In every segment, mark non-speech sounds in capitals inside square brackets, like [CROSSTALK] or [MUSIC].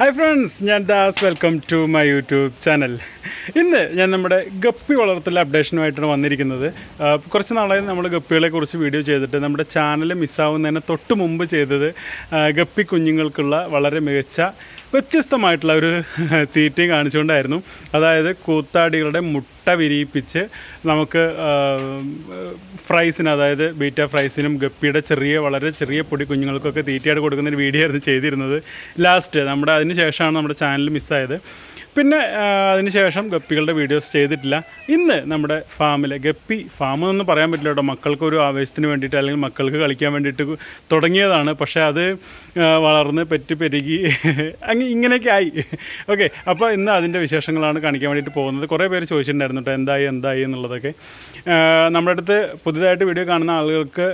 Hi friends ഞാൻ Das. Welcome to my YouTube channel ഇന്ന് ഞാൻ നമ്മുടെ ഗപ്പി വളർത്തൽ അപ്ഡേഷനുമായിട്ടാണ് വന്നിരിക്കുന്നത്. കുറച്ച് നാളായി നമ്മൾ ഗപ്പികളെക്കുറിച്ച് വീഡിയോ ചെയ്തിട്ട് നമ്മുടെ ചാനൽ മിസ്സാവുന്നതിന് തൊട്ട് മുമ്പ് ചെയ്തത് ഗപ്പി കുഞ്ഞുങ്ങൾക്കുള്ള വളരെ മികച്ച വ്യത്യസ്തമായിട്ടുള്ള ഒരു [LAUGHS] തീറ്റയും കാണിച്ചുകൊണ്ടായിരുന്നു. അതായത് കൂത്താടികളുടെ മുട്ട വിരിയിപ്പിച്ച് നമുക്ക് ഫ്രൈസിന് അതായത് ബീറ്റ ഫ്രൈസിനും ഗപ്പിയുടെ ചെറിയ വളരെ ചെറിയ പൊടി കുഞ്ഞുങ്ങൾക്കൊക്കെ തീറ്റയായിട്ട് കൊടുക്കുന്ന ഒരു വീഡിയോ ആയിരുന്നു ചെയ്തിരുന്നത്. ലാസ്റ്റ് നമ്മുടെ അതിന് ശേഷമാണ് നമ്മുടെ ചാനൽ മിസ്സായത് പിന്നെ അതിനുശേഷം ഗപ്പികളുടെ വീഡിയോസ് ചെയ്തിട്ടില്ല. ഇന്ന് നമ്മുടെ ഫാമിലെ ഗപ്പി ഫാം എന്നൊന്നും പറയാൻ പറ്റില്ല കേട്ടോ. മക്കൾക്കൊരു ആവേശത്തിന് വേണ്ടിയിട്ട് അല്ലെങ്കിൽ മക്കൾക്ക് കളിക്കാൻ വേണ്ടിയിട്ട് തുടങ്ങിയതാണ്. പക്ഷേ അത് വളർന്ന് പെറ്റ് പെരുകി [LAUGHS] അങ്ങ് ഇങ്ങനെയൊക്കെ ആയി. ഓക്കെ അപ്പോൾ ഇന്ന് അതിന്റെ വിശേഷങ്ങളാണ് കാണിക്കാൻ വേണ്ടിയിട്ട് പോകുന്നത്. കുറേ പേര് ചോദിച്ചിട്ടുണ്ടായിരുന്നു കേട്ടോ എന്തായി എന്തായി എന്നുള്ളതൊക്കെ. നമ്മുടെ അടുത്ത് പുതുതായിട്ട് വീഡിയോ കാണുന്ന ആളുകൾക്ക്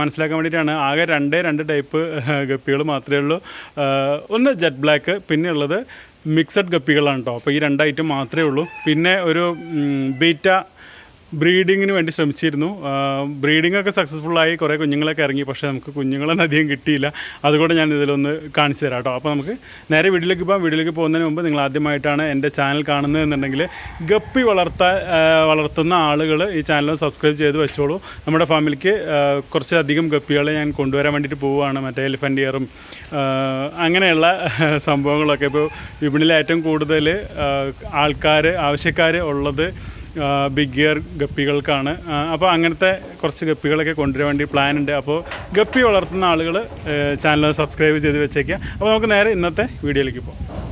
മനസ്സിലാക്കാൻ വേണ്ടിയിട്ടാണ്. ആകെ രണ്ടേ രണ്ട് ടൈപ്പ് ഗപ്പികൾ മാത്രമേ ഉള്ളൂ. ഒന്ന് ജെറ്റ് ബ്ലാക്ക് പിന്നെ ഉള്ളത് മിക്സഡ് ഗപ്പികളാണ് കേട്ടോ അപ്പോൾ ഈ രണ്ട് ഐറ്റം മാത്രമേ ഉള്ളൂ. പിന്നെ ഒരു ബീറ്റ ബ്രീഡിങ്ങിന് വേണ്ടി ശ്രമിച്ചിരുന്നു. ബ്രീഡിംഗ് ഒക്കെ ആയി കുറേ കുഞ്ഞുങ്ങളൊക്കെ ഇറങ്ങി. പക്ഷേ നമുക്ക് കുഞ്ഞുങ്ങളൊന്നും അധികം കിട്ടിയില്ല. അതുകൊണ്ട് ഞാൻ ഇതിലൊന്ന് കാണിച്ചു തരാം കേട്ടോ. അപ്പോൾ നമുക്ക് നേരെ വീട്ടിലേക്ക് പോകാം. വീട്ടിലേക്ക് പോകുന്നതിന് മുമ്പ് നിങ്ങൾ ആദ്യമായിട്ടാണ് എന്റെ ചാനൽ കാണുന്നത് എന്നുണ്ടെങ്കിൽ ഗപ്പി വളർത്താൻ വളർത്തുന്ന ആളുകൾ ഈ ചാനൽ സബ്സ്ക്രൈബ് ചെയ്ത് വെച്ചോളൂ. നമ്മുടെ ഫാമിലിക്ക് കുറച്ചധികം ഗപ്പികളെ ഞാൻ കൊണ്ടുവരാൻ വേണ്ടിയിട്ട് പോവുകയാണ്. മറ്റേ എലിഫന്റ് ഇയറും അങ്ങനെയുള്ള സംഭവങ്ങളൊക്കെ. ഇപ്പോൾ വിപണിയിൽ ഏറ്റവും കൂടുതൽ ആൾക്കാർ ആവശ്യക്കാർ ഉള്ളത് ബിഗ് ഗിയർ ഗപ്പികൾക്കാണ്. അപ്പോൾ അങ്ങനത്തെ കുറച്ച് ഗപ്പികളൊക്കെ കൊണ്ടുവരാൻ വേണ്ടി പ്ലാൻ ഉണ്ട്. അപ്പോൾ ഗപ്പി വളർത്തുന്ന ആളുകൾ ചാനൽ സബ്സ്ക്രൈബ് ചെയ്ത് വെച്ചേക്കുക അപ്പോൾ നമുക്ക് നേരെ ഇന്നത്തെ വീഡിയോയിലേക്ക് പോകാം.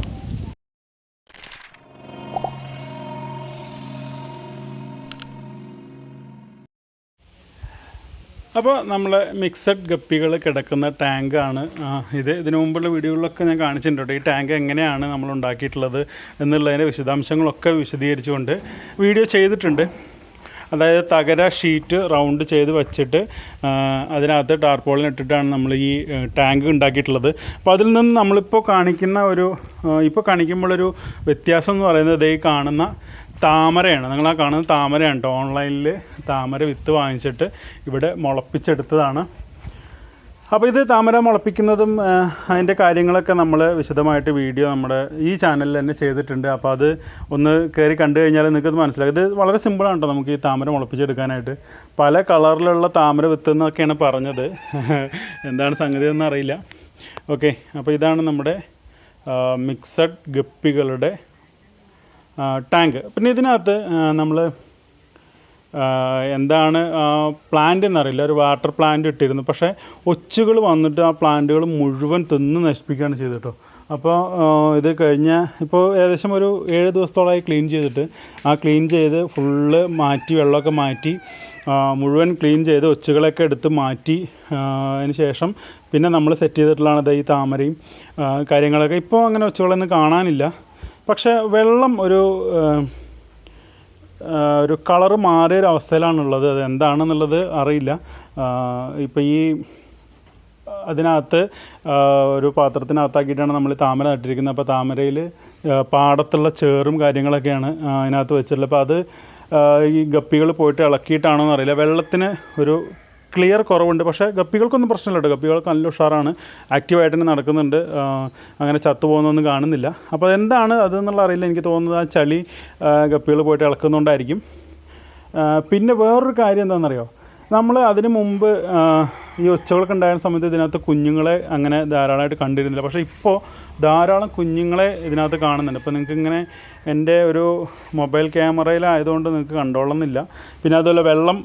അപ്പോൾ നമ്മൾ മിക്സഡ് ഗപ്പികൾ കിടക്കുന്ന ടാങ്കാണ് ഇത് ഇതിനു മുമ്പുള്ള വീഡിയോകളിലൊക്കെ ഞാൻ കാണിച്ചിട്ടുണ്ട്. ഈ ടാങ്ക് എങ്ങനെയാണ് നമ്മൾ ഉണ്ടാക്കിയിട്ടുള്ളത് എന്നുള്ളതിന്റെ വിശദാംശങ്ങളൊക്കെ വിശദീകരിച്ചുകൊണ്ട് വീഡിയോ ചെയ്തിട്ടുണ്ട്. അതായത് തകര ഷീറ്റ് റൗണ്ട് ചെയ്ത് വെച്ചിട്ട് അതിനകത്ത് ടാർപോളിൻ ഇട്ടിട്ടാണ് നമ്മൾ ഈ ടാങ്ക് ഉണ്ടാക്കിയിട്ടുള്ളത്. അപ്പോൾ അതിൽ നിന്ന് നമ്മളിപ്പോൾ കാണിക്കുന്ന ഒരു ഇപ്പോൾ കാണിക്കുമ്പോഴൊരു വ്യത്യാസം എന്ന് പറയുന്നത് ഈ കാണുന്ന താമരയാണ്. നിങ്ങൾ ആ കാണുന്നത് താമരയാണ് കേട്ടോ ഓൺലൈനിൽ താമര വിത്ത് വാങ്ങിച്ചിട്ട് ഇവിടെ മുളപ്പിച്ചെടുത്തതാണ്. അപ്പോൾ ഇത് താമര മുളപ്പിക്കുന്നതും അതിന്റെ കാര്യങ്ങളൊക്കെ നമ്മൾ വിശദമായിട്ട് വീഡിയോ നമ്മുടെ ഈ ചാനലിൽ തന്നെ ചെയ്തിട്ടുണ്ട്. അപ്പോൾ അത് ഒന്ന് കയറി കണ്ടു കഴിഞ്ഞാൽ നിങ്ങൾക്കത് മനസ്സിലാക്കും ഇത് വളരെ സിമ്പിളാണ് കേട്ടോ നമുക്ക് ഈ താമര മുളപ്പിച്ചെടുക്കാനായിട്ട്. പല കളറിലുള്ള താമര വിത്ത് എന്നൊക്കെയാണ് പറഞ്ഞത്. [LAUGHS] എന്താണ് സംഗതി എന്നറിയില്ല. ഓക്കെ. അപ്പോൾ ഇതാണ് നമ്മുടെ മിക്സഡ് ഗപ്പികളുടെ ടാങ്ക് പിന്നെ ഇതിനകത്ത് നമ്മൾ എന്താണ് പ്ലാന്റ് എന്നറിയില്ല. ഒരു വാട്ടർ പ്ലാന്റ് ഇട്ടിരുന്നു. പക്ഷേ ഒച്ചുകൾ വന്നിട്ട് ആ പ്ലാന്റുകൾ മുഴുവൻ തിന്ന് നശിപ്പിക്കുകയാണ് ചെയ്തത് കേട്ടോ അപ്പോൾ ഇത് കഴിഞ്ഞ ഇപ്പോൾ ഏകദേശം ഒരു ഏഴ് ദിവസത്തോളമായി ക്ലീൻ ചെയ്തിട്ട് ആ ക്ലീൻ ചെയ്ത് ഫുള്ള് മാറ്റി വെള്ളമൊക്കെ മാറ്റി മുഴുവൻ ക്ലീൻ ചെയ്ത് ഒച്ചുകളൊക്കെ എടുത്ത് മാറ്റി അതിന് ശേഷം പിന്നെ നമ്മൾ സെറ്റ് ചെയ്തിട്ടുള്ളതാണ് ഈ താമരയും കാര്യങ്ങളൊക്കെ. ഇപ്പോൾ അങ്ങനെ ഒച്ചുകളൊന്നും കാണാനില്ല. പക്ഷേ വെള്ളം ഒരു ഒരു കളറ് മാറിയൊരവസ്ഥയിലാണുള്ളത് അത് എന്താണെന്നുള്ളത് അറിയില്ല. ഇപ്പോൾ ഈ അതിനകത്ത് ഒരു പാത്രത്തിനകത്താക്കിയിട്ടാണ് നമ്മൾ താമര നട്ടിരിക്കുന്നത്. അപ്പോൾ താമരയിൽ പാടത്തുള്ള ചേറും കാര്യങ്ങളൊക്കെയാണ് അതിനകത്ത് വെച്ചിട്ടുള്ളത്. അപ്പോൾ അത് ഈ ഗപ്പികൾ പോയിട്ട് ഇളക്കിയിട്ടാണോ എന്നറിയില്ല വെള്ളത്തിന് ഒരു ക്ലിയർ കുറവുണ്ട്. പക്ഷേ ഗപ്പികൾക്കൊന്നും പ്രശ്നമില്ല കേട്ടോ. ഗപ്പികൾക്ക് നല്ല ഉഷാറാണ്. ആക്റ്റീവായിട്ട് തന്നെ നടക്കുന്നുണ്ട്. അങ്ങനെ ചത്തുപോകുന്നൊന്നും കാണുന്നില്ല. അപ്പോൾ എന്താണ് അതെന്നുള്ള അറിയില്ല. എനിക്ക് തോന്നുന്നത് ആ ചളി ഗപ്പികൾ പോയിട്ട് ഇളക്കുന്നുണ്ടായിരിക്കും. പിന്നെ വേറൊരു കാര്യം എന്താണെന്നറിയോ? നമ്മൾ അതിന് മുമ്പ് ഈ ഒച്ചകളൊക്കെ ഉണ്ടായിരുന്ന സമയത്ത് ഇതിനകത്ത് കുഞ്ഞുങ്ങളെ അങ്ങനെ ധാരാളമായിട്ട് കണ്ടിരുന്നില്ല. പക്ഷേ ഇപ്പോൾ ധാരാളം കുഞ്ഞുങ്ങളെ ഇതിനകത്ത് കാണുന്നുണ്ട്. ഇപ്പോൾ നിങ്ങൾക്ക് ഇങ്ങനെ എന്റെ ഒരു മൊബൈൽ ക്യാമറയിലായതുകൊണ്ട് നിങ്ങൾക്ക് കണ്ടോളുന്നില്ല. പിന്നെ അതുപോലെ വെള്ളം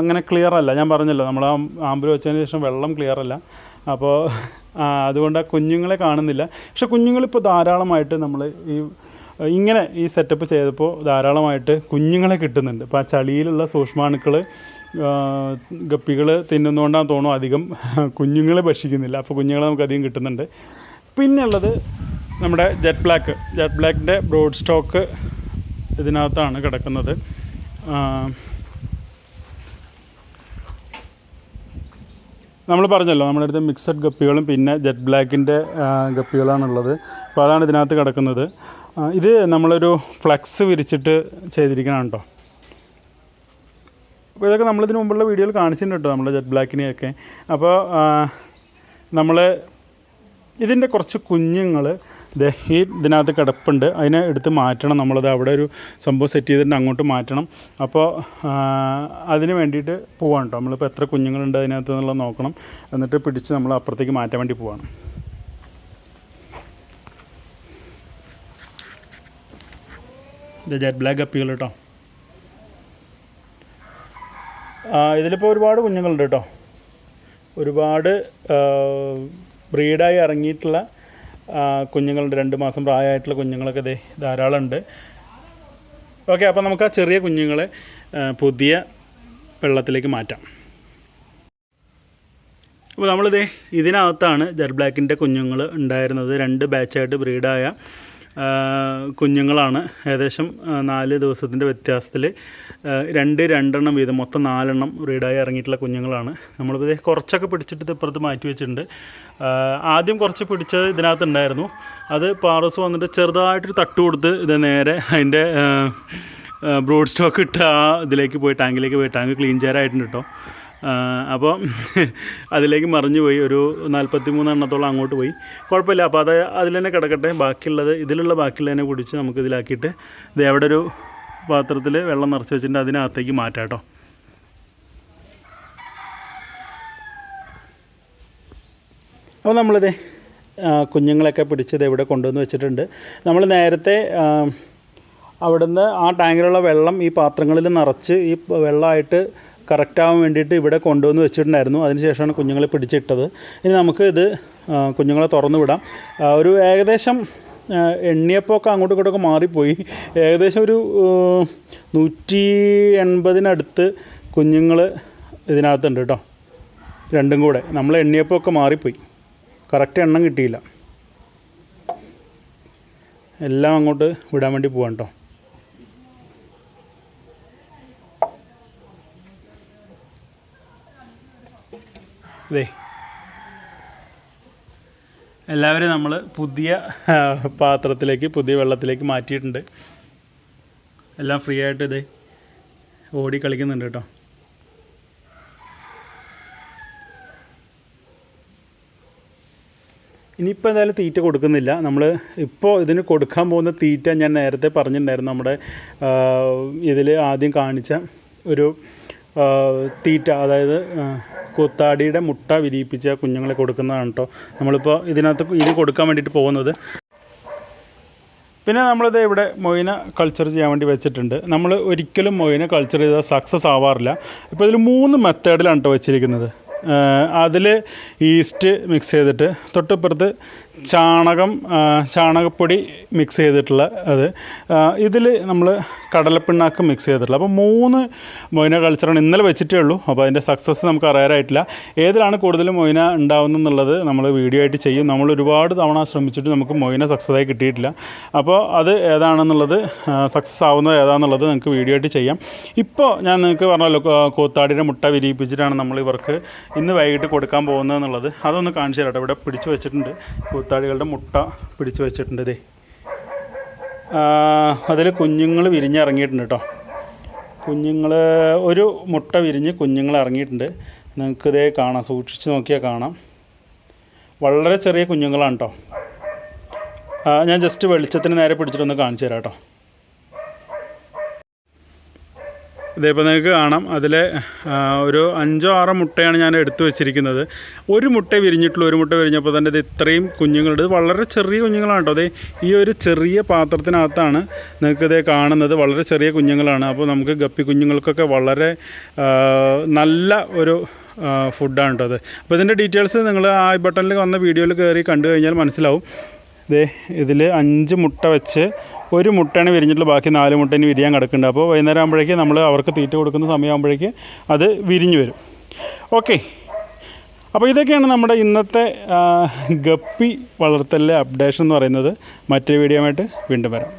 അങ്ങനെ ക്ലിയർ അല്ല. ഞാൻ പറഞ്ഞല്ലോ നമ്മൾ ആമ്പിൽ വെച്ചതിന് ശേഷം വെള്ളം ക്ലിയർ അല്ല. അപ്പോൾ അതുകൊണ്ട് ആ കുഞ്ഞുങ്ങളെ കാണുന്നില്ല. പക്ഷെ കുഞ്ഞുങ്ങളിപ്പോൾ ധാരാളമായിട്ട് നമ്മൾ ഈ ഇങ്ങനെ ഈ സെറ്റപ്പ് ചെയ്തപ്പോൾ ധാരാളമായിട്ട് കുഞ്ഞുങ്ങളെ കിട്ടുന്നുണ്ട്. അപ്പോൾ ആ ചളിയിലുള്ള സൂക്ഷ്മാണുക്കൾ ഗപ്പികൾ തിന്നുന്നതുകൊണ്ടാണ് തോന്നുന്നു അധികം കുഞ്ഞുങ്ങളെ ഭക്ഷിക്കുന്നില്ല. അപ്പോൾ കുഞ്ഞുങ്ങളെ നമുക്ക് അധികം കിട്ടുന്നുണ്ട്. പിന്നെയുള്ളത് നമ്മുടെ ജെറ്റ് ബ്ലാക്ക് ജെറ്റ് ബ്ലാക്കിന്റെ ബ്രോഡ് സ്റ്റോക്ക് ഇതിനകത്താണ് കിടക്കുന്നത്. നമ്മൾ പറഞ്ഞല്ലോ നമ്മുടെ അടുത്ത് മിക്സഡ് ഗപ്പികളും പിന്നെ ജെറ്റ് ബ്ലാക്കിന്റെ ഗപ്പികളാണുള്ളത്. അപ്പോൾ അതാണ് ഇതിനകത്ത് കിടക്കുന്നത്. ഇത് നമ്മളൊരു ഫ്ലക്സ് വിരിച്ചിട്ട് ചെയ്തിരിക്കണം കേട്ടോ അപ്പോൾ ഇതൊക്കെ നമ്മളിതിന് മുമ്പുള്ള വീഡിയോയിൽ കാണിച്ചിട്ടുണ്ട് കേട്ടോ നമ്മുടെ ജെറ്റ് ബ്ലാക്കിനെയൊക്കെ അപ്പോൾ നമ്മൾ ഇതിന്റെ കുറച്ച് കുഞ്ഞുങ്ങൾ ഇത് ഈ ഇതിനകത്ത് കിടപ്പുണ്ട്. അതിനെ എടുത്ത് മാറ്റണം. നമ്മളത് അവിടെ ഒരു സംഭവം സെറ്റ് ചെയ്തിട്ട് അങ്ങോട്ട് മാറ്റണം. അപ്പോൾ അതിന് വേണ്ടിയിട്ട് പോവാണ് കേട്ടോ നമ്മളിപ്പോൾ എത്ര കുഞ്ഞുങ്ങളുണ്ട് അതിനകത്ത് എന്നുള്ളത് നോക്കണം. എന്നിട്ട് പിടിച്ച് നമ്മൾ അപ്പുറത്തേക്ക് മാറ്റാൻ വേണ്ടി പോവാണ്. ജെറ്റ് ബ്ലാക്ക് അപ്പികൾ കേട്ടോ ആ, ഇതിലിപ്പോൾ ഒരുപാട് കുഞ്ഞുങ്ങളുണ്ട് കേട്ടോ ഒരുപാട് ബ്രീഡായി ഇറങ്ങിയിട്ടുള്ള കുഞ്ഞുങ്ങളുണ്ട്. രണ്ട് മാസം പ്രായമായിട്ടുള്ള കുഞ്ഞുങ്ങളൊക്കെ ഇതേ ധാരാളം ഉണ്ട് ഓക്കെ അപ്പോൾ നമുക്ക് ആ ചെറിയ കുഞ്ഞുങ്ങളെ പുതിയ വെള്ളത്തിലേക്ക് മാറ്റാം. അപ്പോൾ നമ്മളിതേ ഇതിനകത്താണ് ജെറ്റ് ബ്ലാക്കിന്റെ കുഞ്ഞുങ്ങൾ ഉണ്ടായിരുന്നത്. രണ്ട് ബാച്ചായിട്ട് ബ്രീഡായ കുഞ്ഞുങ്ങളാണ്. ഏകദേശം നാല് ദിവസത്തിന്റെ വ്യത്യാസത്തിൽ രണ്ട് രണ്ടെണ്ണം വീതം മൊത്തം നാലെണ്ണം റീഡായി ഇറങ്ങിയിട്ടുള്ള കുഞ്ഞുങ്ങളാണ്. നമ്മളിപ്പോൾ കുറച്ചൊക്കെ പിടിച്ചിട്ട് ഇപ്പുറത്ത് മാറ്റി വെച്ചിട്ടുണ്ട്. ആദ്യം കുറച്ച് പിടിച്ചത് ഇതിനകത്ത് ഉണ്ടായിരുന്നു അത് പാറസ് വന്നിട്ട് ചെറുതായിട്ടൊരു തട്ട് കൊടുത്ത് ഇത് നേരെ അതിന്റെ ബ്രോഡ് സ്റ്റോക്ക് ഇട്ട് ആ ഇതിലേക്ക് പോയി ടാങ്കിലേക്ക് പോയി ടാങ്ക് ക്ലീൻ ചെയ്യാറായിട്ടുണ്ട് കേട്ടോ. അപ്പോൾ [LAUGHS] അതിലേക്ക് മറിഞ്ഞു പോയി. ഒരു നാൽപ്പത്തി മൂന്നെണ്ണത്തോളം അങ്ങോട്ട് പോയി. കുഴപ്പമില്ല. അപ്പോൾ അത് അതിൽ തന്നെ കിടക്കട്ടെ. ബാക്കിയുള്ളത് ഇതിലുള്ള ബാക്കിയുള്ളതിനെ കുടിച്ച് നമുക്ക് ഇതിലാക്കിയിട്ട് ഇത് എവിടെ ഒരു പാത്രത്തിൽ വെള്ളം നിറച്ച് വെച്ചിട്ട് അതിനകത്തേക്ക് മാറ്റാം കേട്ടോ. അപ്പോൾ നമ്മളിത് കുഞ്ഞുങ്ങളൊക്കെ പിടിച്ചത് ഇവിടെ കൊണ്ടുവന്ന് വെച്ചിട്ടുണ്ട്. നമ്മൾ നേരത്തെ അവിടുന്ന് ആ ടാങ്കിലുള്ള വെള്ളം ഈ പാത്രങ്ങളിൽ നിറച്ച് ഈ വെള്ളമായിട്ട് കറക്റ്റാവാൻ വേണ്ടിയിട്ട് ഇവിടെ കൊണ്ടുവന്ന് വെച്ചിട്ടുണ്ടായിരുന്നു. അതിനുശേഷമാണ് കുഞ്ഞുങ്ങളെ പിടിച്ചിട്ടത്. ഇനി നമുക്ക് ഇത് കുഞ്ഞുങ്ങളെ തുറന്നു വിടാം. ഒരു ഏകദേശം എണ്ണിയപ്പോൾ ഒക്കെ അങ്ങോട്ടും ഇങ്ങോട്ടൊക്കെ മാറിപ്പോയി. ഏകദേശം ഒരു നൂറ്റി എൺപതിനടുത്ത് കുഞ്ഞുങ്ങൾ ഇതിനകത്തുണ്ട് കേട്ടോ. രണ്ടും കൂടെ. നമ്മൾ എണ്ണിയപ്പോൾ ഒക്കെ മാറിപ്പോയി. കറക്റ്റ് എണ്ണം കിട്ടിയില്ല. എല്ലാം അങ്ങോട്ട് വിടാൻ വേണ്ടി പോകാം കേട്ടോ ഇതേ എല്ലാവരും നമ്മൾ പുതിയ പാത്രത്തിലേക്ക് പുതിയ വെള്ളത്തിലേക്ക് മാറ്റിയിട്ടുണ്ട്. എല്ലാം ഫ്രീ ആയിട്ട് ഇതേ ഓടി കളിക്കുന്നുണ്ട് കേട്ടോ. ഇനിയിപ്പോൾ എന്തായാലും തീറ്റ കൊടുക്കുന്നില്ല. നമ്മൾ ഇപ്പോൾ ഇതിന് കൊടുക്കാൻ പോകുന്ന തീറ്റ ഞാൻ നേരത്തെ പറഞ്ഞിട്ടുണ്ടായിരുന്നു. നമ്മുടെ ഇതിൽ ആദ്യം കാണിച്ച ഒരു തീറ്റ അതായത് കൂത്താടിയുടെ മുട്ട വിരിയിപ്പിച്ച കുഞ്ഞുങ്ങളെ കൊടുക്കുന്നതാണ് കേട്ടോ നമ്മളിപ്പോൾ ഇതിനകത്ത് ഇത് കൊടുക്കാൻ വേണ്ടിയിട്ട് പോകുന്നത്. പിന്നെ നമ്മളിത് ഇവിടെ മൊയിന കൾച്ചർ ചെയ്യാൻ വേണ്ടി വെച്ചിട്ടുണ്ട്. നമ്മൾ ഒരിക്കലും മൊയിന കൾച്ചർ ചെയ്താൽ സക്സസ് ആവാറില്ല. ഇപ്പോൾ ഇതിൽ മൂന്ന് മെത്തേഡിലാണ് കേട്ടോ വെച്ചിരിക്കുന്നത്. അതിൽ ഈസ്റ്റ് മിക്സ് ചെയ്തിട്ട് തൊട്ടിപ്പുറത്ത് ചാണകം ചാണകപ്പൊടി മിക്സ് ചെയ്തിട്ടുള്ള അത്. ഇതിൽ നമ്മൾ കടലപ്പിണ്ണാക്ക് മിക്സ് ചെയ്തിട്ടുള്ള. അപ്പോൾ മൂന്ന് മൊയ്ന കൾച്ചറാണ് ഇന്നലെ വെച്ചിട്ടേ ഉള്ളൂ. അപ്പോൾ അതിന്റെ സക്സസ് നമുക്ക് അറിയാറായിട്ടില്ല. ഏതിലാണ് കൂടുതൽ മൊയ്ന മൊയിന ഉണ്ടാവുന്നെന്നുള്ളത് നമ്മൾ വീഡിയോ ആയിട്ട് ചെയ്യും. നമ്മൾ ഒരുപാട് തവണ ശ്രമിച്ചിട്ട് നമുക്ക് മൊയ്ന സക്സസ് ആയി കിട്ടിയിട്ടില്ല. അപ്പോൾ അത് ഏതാണെന്നുള്ളത് സക്സസ് ആവുന്നത് ഏതാണെന്നുള്ളത് നിങ്ങൾക്ക് വീഡിയോ ആയിട്ട് ചെയ്യാം. ഇപ്പോൾ ഞാൻ നിങ്ങൾക്ക് പറഞ്ഞല്ലോ കോത്താടിയുടെ മുട്ട വിരിയിപ്പിച്ചിട്ടാണ് നമ്മൾ ഇവർക്ക് ഇന്ന് വൈകിട്ട് കൊടുക്കാൻ പോകുന്നത് എന്നുള്ളത്. അതൊന്ന് കാണിച്ചു തരാം ഇവിടെ പിടിച്ചു വെച്ചിട്ടുണ്ട് കൂത്താടികളുടെ മുട്ട പിടിച്ചു വെച്ചിട്ടുണ്ട് ഇതേ അതിൽ കുഞ്ഞുങ്ങൾ വിരിഞ്ഞിറങ്ങിയിട്ടുണ്ട് കേട്ടോ കുഞ്ഞുങ്ങൾ ഒരു മുട്ട വിരിഞ്ഞ് കുഞ്ഞുങ്ങൾ ഇറങ്ങിയിട്ടുണ്ട്. നിങ്ങൾക്ക് ഇതേ കാണാം സൂക്ഷിച്ച് നോക്കിയാൽ കാണാം. വളരെ ചെറിയ കുഞ്ഞുങ്ങളാണ് കേട്ടോ ഞാൻ ജസ്റ്റ് വെളിച്ചത്തിന് നേരെ പിടിച്ചിട്ടൊന്ന് കാണിച്ചു തരാം കേട്ടോ ഇതേപ്പോൾ നിങ്ങൾക്ക് കാണാം. അതിൽ ഒരു അഞ്ചോ ആറോ മുട്ടയാണ് ഞാൻ എടുത്തു വെച്ചിരിക്കുന്നത്. ഒരു മുട്ട വിരിഞ്ഞിട്ടുള്ള ഒരു മുട്ട വിരിഞ്ഞപ്പോൾ തന്നെ ഇത് ഇത്രയും കുഞ്ഞുങ്ങളുണ്ട്. വളരെ ചെറിയ കുഞ്ഞുങ്ങളാണ് കേട്ടോ. അതെ ഈ ഒരു ചെറിയ പാത്രത്തിനകത്താണ് നിങ്ങൾക്ക് ഇതേ കാണുന്നത്. വളരെ ചെറിയ കുഞ്ഞുങ്ങളാണ്. അപ്പോൾ നമുക്ക് ഗപ്പി കുഞ്ഞുങ്ങൾക്കൊക്കെ വളരെ നല്ല ഒരു ഫുഡാണ് കേട്ടോ അത്. അപ്പോൾ ഇതിന്റെ ഡീറ്റെയിൽസ് നിങ്ങൾ ആ ബട്ടണിൽ വന്ന വീഡിയോയിൽ കയറി കണ്ടു കഴിഞ്ഞാൽ മനസ്സിലാവും. ദേ ഇതിൽ അഞ്ച് മുട്ട വെച്ച് ഒരു മുട്ടയാണ് വിരിഞ്ഞിട്ടുള്ള ബാക്കി നാല് മുട്ട ഇനി വിരിയാൻ കിടക്കുന്നുണ്ട്. അപ്പോൾ വൈകുന്നേരം ആകുമ്പോഴേക്ക് നമ്മൾ അവർക്ക് തീറ്റ കൊടുക്കുന്ന സമയമാകുമ്പോഴേക്ക് അത് വിരിഞ്ഞു വരും. ഓക്കെ. അപ്പോൾ ഇതൊക്കെയാണ് നമ്മുടെ ഇന്നത്തെ ഗപ്പി വളർത്തലിലെ അപ്ഡേഷൻ എന്ന് പറയുന്നത്. മറ്റൊരു വീഡിയോ ആയിട്ട് വീണ്ടും വരാം.